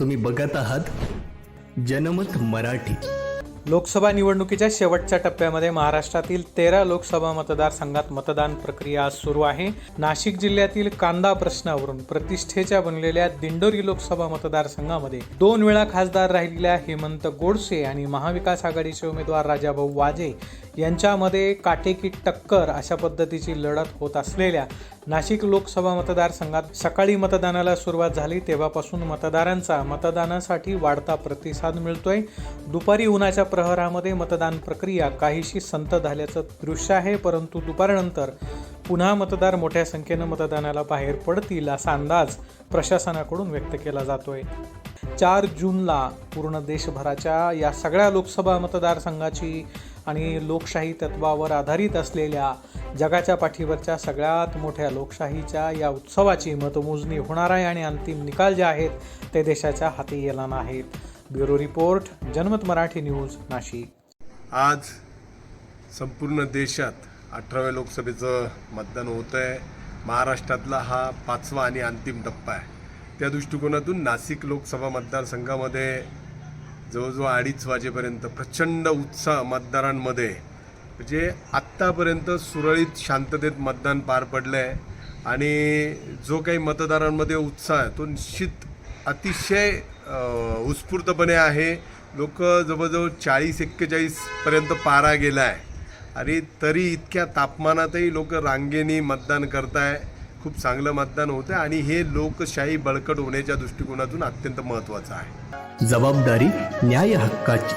तुम्ही बघत आहात जनमत मराठी. लोकसभा निवडणुकीच्या शेवटच्या टप्प्यामध्ये महाराष्ट्रातील तेरा लोकसभा मतदारसंघात मतदान प्रक्रिया आज सुरू आहे. नाशिक जिल्ह्यातील कांदा प्रश्नावरून प्रतिष्ठेच्या बनलेल्या दिंडोरी लोकसभा मतदारसंघामध्ये दोन वेळा खासदार राहिलेल्या हेमंत गोडसे आणि महाविकास आघाडीचे उमेदवार राजाभाऊ वाजे यांच्यामध्ये काटेकी टक्कर अशा पद्धतीची लढत होत असलेल्या नाशिक लोकसभा मतदारसंघात सकाळी मतदानाला सुरुवात झाली तेव्हापासून मतदारांचा मतदानासाठी वाढता प्रतिसाद मिळतोय. दुपारी उन्हाच्या प्रहरामध्ये मतदान प्रक्रिया काहीशी संत झाल्याचं दृश्य आहे परंतु दुपारनंतर पुन्हा मतदार मोठ्या संख्येनं मतदानाला बाहेर पडतील असा अंदाज प्रशासनाकडून व्यक्त केला जातोय. चार जूनला पूर्ण देशभराच्या या सगळ्या लोकसभा मतदारसंघाची आणि लोकशाही तत्वावर आधारित असलेल्या जगाच्या पाठीवरच्या सगळ्यात मोठ्या लोकशाहीच्या या उत्सवाची मतमोजणी होणार आहे आणि अंतिम निकाल जे आहेत ते देशाच्या हाती येणार नाहीत ब्युरो रिपोर्ट जनमत मराठी न्यूज नाशिक. आज संपूर्ण देशात अठराव्या लोकसभेचं मतदान होतं आहे महाराष्ट्रातला हा पाचवा आणि अंतिम टप्पा आहे. त्या दृष्टिकोनातून नाशिक लोकसभा मतदारसंघामध्ये जवळजवळ अडीच वाजेपर्यंत प्रचंड उत्साह मतदारांमध्ये. म्हणजे आत्तापर्यंत सुरळीत शांततेत मतदान पार पडलं आहे आणि जो काही मतदारांमध्ये उत्साह आहे तो निश्चित अतिशय उत्स्फूर्तपणे आहे. लोक जवळजवळ चाळीस एक्केचाळीसपर्यंत पारा गेला आहे आणि तरी इतक्या तापमानातही लोक रांगेने मतदान करताय. खूप चांगलं मतदान होतं आणि हे लोकशाही बळकट होण्याच्या दृष्टिकोनातून अत्यंत महत्त्वाचं आहे. जबाबदारी न्याय हक्काची.